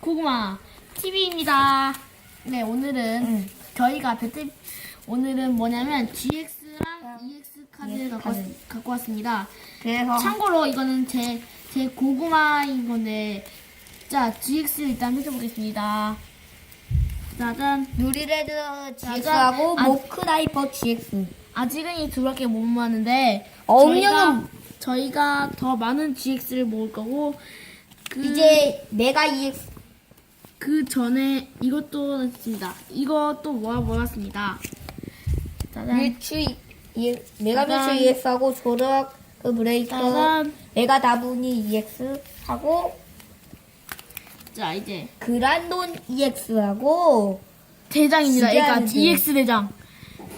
고구마 TV입니다. 네, 오늘은 응. 저희가 배틀 오늘은 뭐냐면 GX랑 EX 카드를 EX 갖고, 왔, 카드. 갖고 왔습니다. 그래서 참고로 이거는 제, 제 고구마인 건데, 자, GX 일단 펼쳐보겠습니다. 짜잔. 누리레드. GX하고 아. 모크나이퍼 GX. 아직은 이 두 밖에 못 모았는데, 어, 저희가, 음료는- 저희가 더 많은 GX를 모을 거고, 그, 이제 메가 EX 그 전에 이것도 했습니다. 이것도 모아 모았습니다. 짜잔. 뮤츠 이- 메가 짜잔. 뮤츠 EX하고 조르악 그 브레이크 짜잔. 메가 다분이 EX 하고 자, 이제 그란돈 EX하고 대장입니다. 그러니까 지가르드. EX 대장.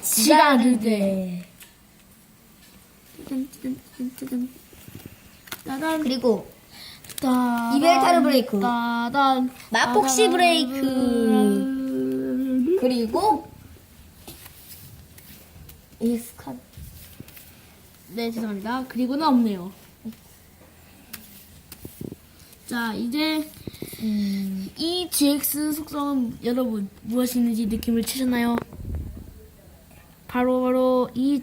지가르드. 짜잔. 그리고 이벨타르 브레이크. 마폭시. 브레이크. 그리고 카드 네, 죄송합니다. 그리고는 없네요. 자, 이제 음, 이 GX 속성은 여러분 무엇이 있는지 느낌을 채셨나요? 바로 바로 이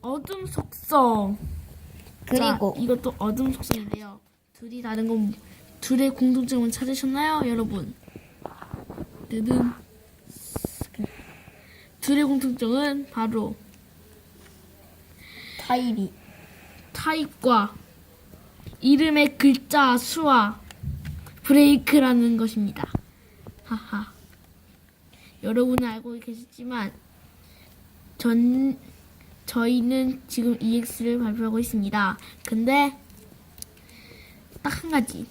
어둠 속성. 그리고 자, 이것도 어둠 속성인데요. 둘이 다른 건 둘의 공통점은 찾으셨나요, 여러분? 뜨든 둘의 공통점은 바로 타입이 타입과 이름의 글자 수와 브레이크라는 것입니다. 하하. 여러분은 알고 계시지만 전 저희는 지금 EX를 발표하고 있습니다. 근데 딱 한 가지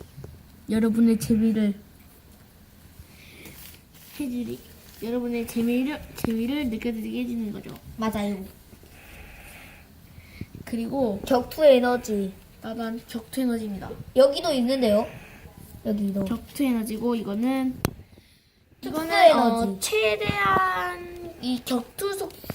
여러분의 재미를 해주리 여러분의 재미를 재미를 느껴드리게 해주는 거죠. 맞아요. 그리고 격투 에너지 나단 적투 에너지입니다. 여기도 있는데요. 여기도 격투 에너지고 이거는 이거는 에너지. 어, 최대한 이 격투 속성